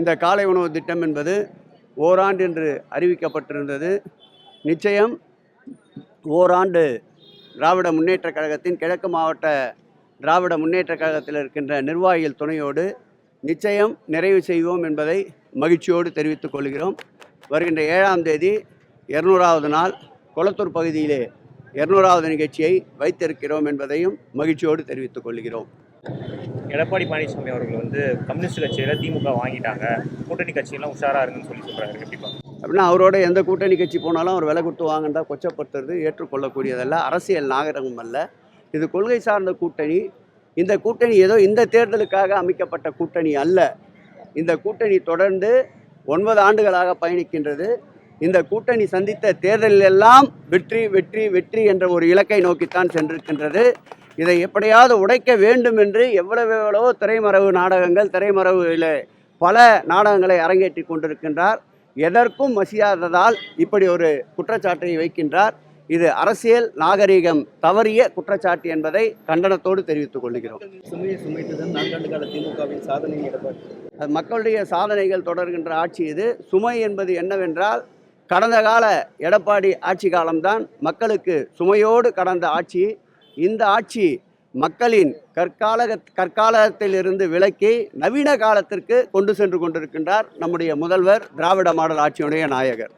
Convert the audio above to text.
இந்த காலை உணவு திட்டம் என்பது ஓராண்டு என்று அறிவிக்கப்பட்டிருந்தது. நிச்சயம் ஓராண்டு திராவிட முன்னேற்றக் கழகத்தின் கிழக்கு மாவட்ட திராவிட முன்னேற்றக் கழகத்தில் இருக்கின்ற நிர்வாகிகள் துணையோடு நிச்சயம் நிறைவு செய்வோம் என்பதை மகிழ்ச்சியோடு தெரிவித்துக் கொள்கிறோம். வருகின்ற ஏழாம் தேதி இருநூறாவது நாள் கொளத்தூர் பகுதியிலே இருநூறாவது நிகழ்ச்சியை வைத்திருக்கிறோம் என்பதையும் மகிழ்ச்சியோடு தெரிவித்துக் கொள்கிறோம். எடப்பாடி பழனிசாமி அவர்கள் வந்து கம்யூனிஸ்ட் கட்சியில் திமுக வாங்கிட்டாங்க. கூட்டணி கட்சியெல்லாம் உஷாராக இருக்குன்னு சொல்லி சொல்கிறாரு கண்டிப்பாக அப்படின்னா அவரோட எந்த கூட்டணி கட்சி போனாலும் அவர் விலை கொடுத்து வாங்கினா கொச்சப்படுத்துறது ஏற்றுக்கொள்ளக்கூடியதல்ல. அரசியல் நாகரிகம் அல்ல. இது கொள்கை சார்ந்த கூட்டணி. இந்த கூட்டணி ஏதோ இந்த தேர்தலுக்காக அமைக்கப்பட்ட கூட்டணி அல்ல. இந்த கூட்டணி தொடர்ந்து ஒன்பது ஆண்டுகளாக பயணிக்கின்றது. இந்த கூட்டணி சந்தித்த தேர்தலில் எல்லாம் வெற்றி வெற்றி வெற்றி என்ற ஒரு இலக்கை நோக்கித்தான் சென்றிருக்கின்றது. இதை எப்படியாவது உடைக்க வேண்டும் என்று எவ்வளவு எவ்வளவோ திரைமறைவு நாடகங்கள் திரைமறைவில் பல நாடகங்களை அரங்கேற்றி கொண்டிருக்கின்றார். எதற்கும் மசியாததால் இப்படி ஒரு குற்றச்சாட்டை வைக்கின்றார். இது அரசியல் நாகரிகம் தவறிய குற்றச்சாட்டு என்பதை கண்டனத்தோடு தெரிவித்துக் கொள்கிறோம். திமுகவின் மக்களுடைய சாதனைகள் தொடர்கின்ற ஆட்சி இது. சுமை என்பது என்னவென்றால் கடந்த கால எடப்பாடி ஆட்சி காலம்தான் மக்களுக்கு சுமையோடு கடந்த ஆட்சி. இந்த ஆட்சி மக்களின் கற்கால கற்காலத்திலிருந்து விலக்கி நவீன காலத்திற்கு கொண்டு சென்று கொண்டிருக்கின்றார் நம்முடைய முதல்வர் திராவிட மாடல் ஆட்சியுடைய நாயகர்.